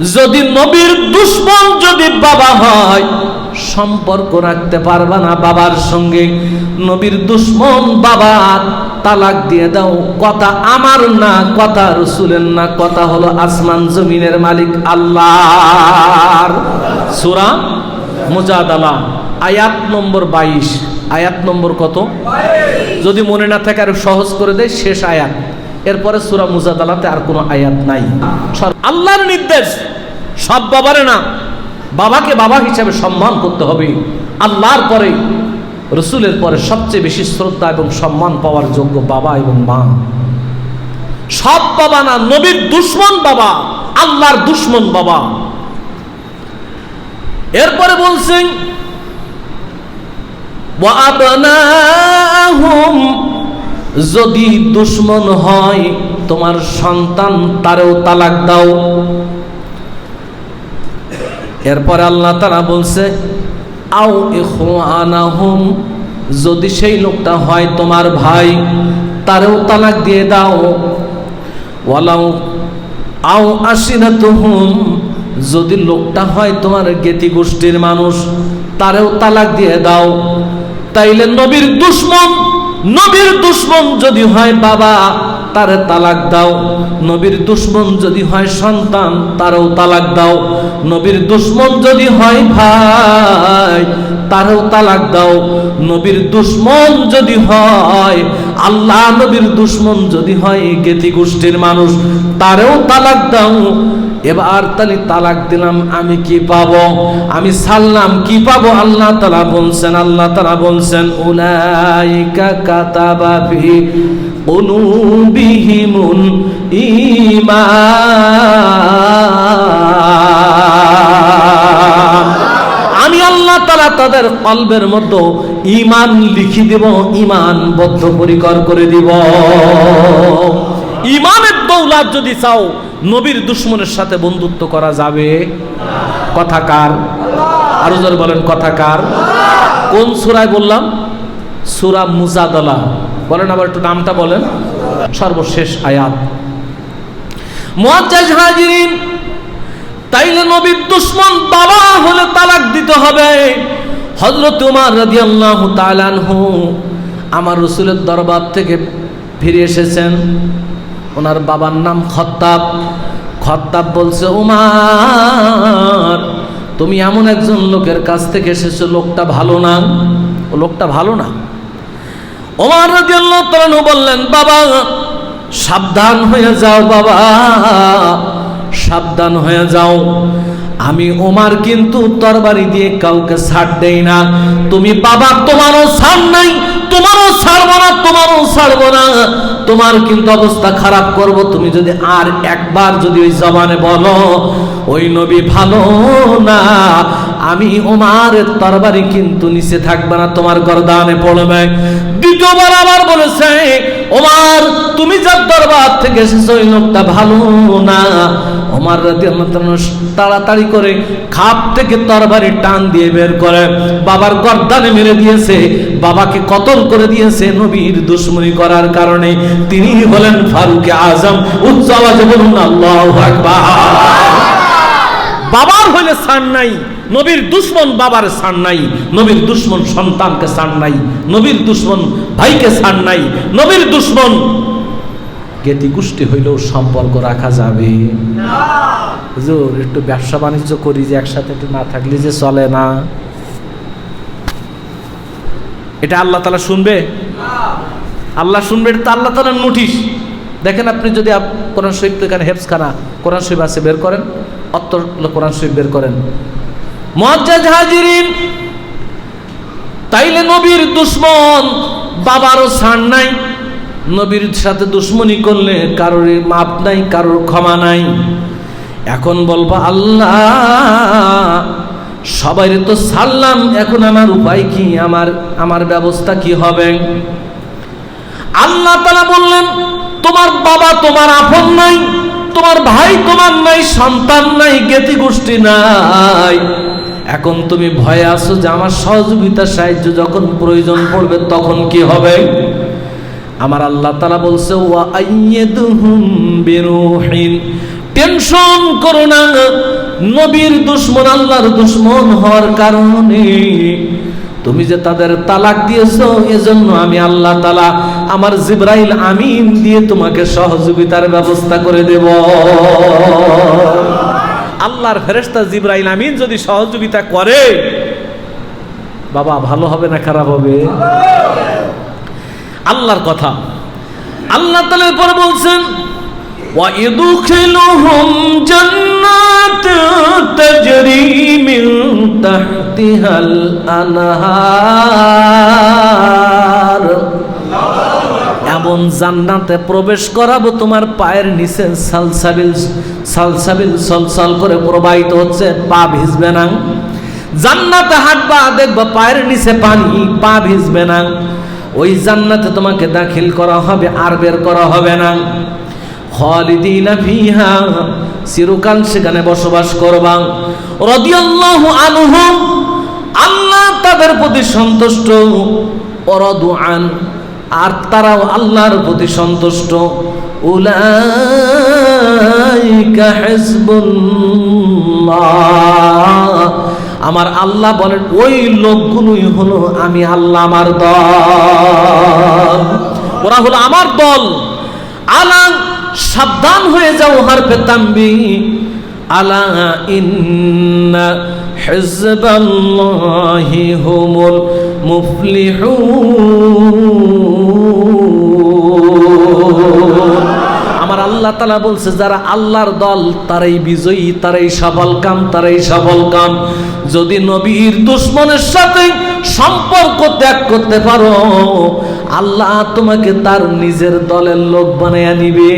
যদি নবীর দুশ্মন যদি বাবা হয় সম্পর্ক রাখতে পারবা না বাবার সঙ্গে। নবীর দুশ্মন বাবা তালাক দিয়ে দাও। কথা আমার না কথা রসুলের না কথা হলো আসমান জমিনের মালিক আল্লাহর। সুরা মুজাদালা আয়াত নম্বর বাইশ। আয়াত নম্বর কত? যদি মনে না থাকে আর সহজ করে দেয় শেষ আয়াত। এরপরে সুরা মুজাদালাতে আর কোনো আয়াত নাই সর- আল্লাহর নির্দেশ সব বাবারে না বাবাকে বাবা হিসাবে সম্মান করতে হবে আল্লাহর পরে রসুলের পরে সবচেয়ে বেশি শ্রদ্ধা এবং সম্মান পাওয়ার যোগ্য বাবা এবং মা সব বাবা না নবীর দুশ্মন বাবা আল্লাহর দুশ্মন বাবা এরপরে বলছেন وأبناهم যদি দুশ্মন হয়, তোমার সন্তান তারেও তালাক দাও। এরপরে আল্লাহ তারা বলছে, আও ইখওয়ানাহুম, যদি সেই লোকটা হয় তোমার ভাই, তারেও তালাক দিয়ে দাও। ওয়ালাউ, আও আশিরাতুহুম যদি লোকটা হয় তোমার গেতি গোষ্ঠীর মানুষ, তারেও তালাক দিয়ে দাও। তাইলে নবীর দুশ্মন নবীর দুশ্মন যদি হয় বাবা, তারে তালাক দাও। নবীর দুশ্মন যদি হয় সন্তান, তারও তালাক দাও। নবীর দুশ্মন যদি হয় ভাই, তারও তালাক দাও। নবীর দুশ্মন যদি হয়, আল্লাহ নবীর দুশ্মন যদি হয় জ্ঞাতি গোষ্ঠীর মানুষ, তারেও তালাক দাও। এবার তাহলে তালাক দিলাম, আমি কি পাবো? আমি সাল্লাম কি পাবো? আল্লাহ তালা বলছেন, আল্লাহ তালা বলছেন, উলাইকা ফি কুলুবিহিমুল ঈমান। আমি আল্লাহ তালা তাদের কলবের মধ্যে ইমান লিখি দেব ইমান বদ্ধ পরিকর করে দিব। ইমানের দৌলাত যদি চাও নবীর দুশ্মনের সাথে বন্ধুত্ব করা যাবে? কথাকার আরও জোরে বলেন কথাকার কোন সুরায় বললাম? সুরা মুজাদলা। বলেন আবার একটু নামটা বলেন। সর্বশেষ আয়াত। মুআজ্জাজ হাজিরিন, তাইলে নবীর দুশ্মন বাবা হলে তালাক দিতে হবে। হজরত উমার রাদিয়াল্লাহু তাআলা আনহু আমার রসুলের দরবার থেকে ফিরে এসেছেন। ওনার বাবার নাম খত্তাব। খত্তাব বলছে, উমার, তুমি এমন একজন লোকের কাছ থেকে এসেছ, লোকটা ভালো না? ও লোকটা ভালো না। ওমার রাদিয়াল্লাহু তাআলা বললেন, বাবা, সাবধান হয়ে যাও, বাবা, সাবধান হয়ে যাও। আমি ওমার কিন্তু তরবারি দিয়ে কাউকে ছাড় দেই না। তুমি বাবা, তোমারও ছাড় নাই, তোমারও ছাড়বো না, তোমারও ছাড়বো না। তোমার কিন্তু অবস্থা খারাপ করব, তুমি যদি আর একবার যদি ওই জবানে বলো, ওই নবী ভালো না। আমি ওমারের তরবারি কিন্তু নিচে থাকবে না, তোমার গরদানে পড়বে। দ্বিতীয়বার আবার বলেছে, ওমার, তুমি যার দরবার থেকে এসেছ ওই লোকটা ভালো না। ওমার তাআলা তাড়াতাড়ি করে খাপ থেকে তরবারি টান দিয়ে বের করে, বাবার গর্দানে মেরে দিয়েছে, বাবাকে কতল করে দিয়েছে নবীর দুশ্মনী করার কারণে। তিনি হলেন ফারুকে আজম, উচ্চ আওয়াজে বলুন, আল্লাহু আকবার। বাবার হইলে সান নাই, নবীর দুশ্মন বাবার সান নাই, নবীর দুশ্মন সন্তানকে সান নাই, নবীর দুশ্মন ভাইকে সান নাই, নবীর দুশ্মন জ্ঞাতি গোষ্ঠী হইলেও সম্পর্ক রাখা যাবে। হুজুর, একটু ব্যবসা বাণিজ্য করি যে একসাথে একটু না থাকলে যে চলে না। এটা আল্লাহ তালা শুনবে? আল্লাহ শুনবে, এটা তো আল্লাহ তালার নোটিশ। দেখেন আপনি যদি কোরআন শরীফ এখানে হেফসখানা কোরআন শরীফ আছে, বের করেন। অত্তর কোরআন শরীফ বের করেন। মজ্জাজ হাজিরিন, তাইলে নবীর দুশ্মন বাবারও ছাড় নাই। নবীর সাথে দুশ্মনী করলে কারোর মাপ নাই, কারোর ক্ষমা নাই। এখন বলব, আল্লাহ সবাই তো ছাড়লাম, এখন আমার উপায় কি? আমার আমার ব্যবস্থা কি হবে? আল্লাহ তালা বললেন, তোমার বাবা তোমার আপন নাই। তোমার ভাই তোমার নাই, সন্তান নাই, জ্ঞাতি গোষ্ঠী নাই। এখন তুমি ভয়ে আছো যে আমার সহযোগিতা, সাহায্য যখন প্রয়োজন পড়বে তখন কি হবে? আমার আল্লাহ তালা বলছে টেনশন করো না, নবীর দুশ্মন আল্লাহর দুশ্মন হওয়ার কারণে। তুমি যে তাদের তালাক দিয়েছ, এজন্য আমি আল্লাহ তালা আমার জিব্রাইল আমিন দিয়ে তোমাকে সহযোগিতার ব্যবস্থা করে দেব আল্লাহর ফেরেস্তা জিব্রাইল আমিন যদি সহযোগিতা করে বাবা ভালো হবে না খারাপ হবে আল্লাহর কথা আল্লাহ তালা পরে বলছেন ويدخلهم جنات تجري من تحتها الأنهار এমন জান্নাতে প্রবেশ করাবো, তোমার পায়ের নিচে সালসাবিল সালসাবিল, সলসল করে প্রবাহিত হচ্ছে, পা ভিজবে না। জান্নাতে হাঁটবা, দেখবা পায়ের নিচে পানি, পা ভিজবে না। ওই জান্নাতে তোমাকে দাখিল করা হবে, আর বের করা হবে না। খালিদিনা ফিহা, চিরকাল সেখানে বসবাস করবা। রাদিয়াল্লাহু আনহুম, আল্লাহ তাদের প্রতি সন্তুষ্ট। অরদু আন আর তারাও আল্লাহর প্রতি সন্তুষ্ট। আমার আল্লাহ বলেন, ওই লোকগুলোই হলো আমি আল্লাহ আমার দল। ওরা হলো আমার দল। আলা সাবধান হয়ে যাও হার পেতাম্বি আলা ইন্না আল্লাহ তালা বলছে, যারা আল্লাহর দল, তারাই বিজয়ী, তারাই সফল কাম, তারাই সফল কাম। যদি নবীর দুশ্মনের সাথে সম্পর্ক ত্যাগ করতে পারো, আল্লাহ তোমাকে তার নিজের দলের লোক বানাইয়া নিবে।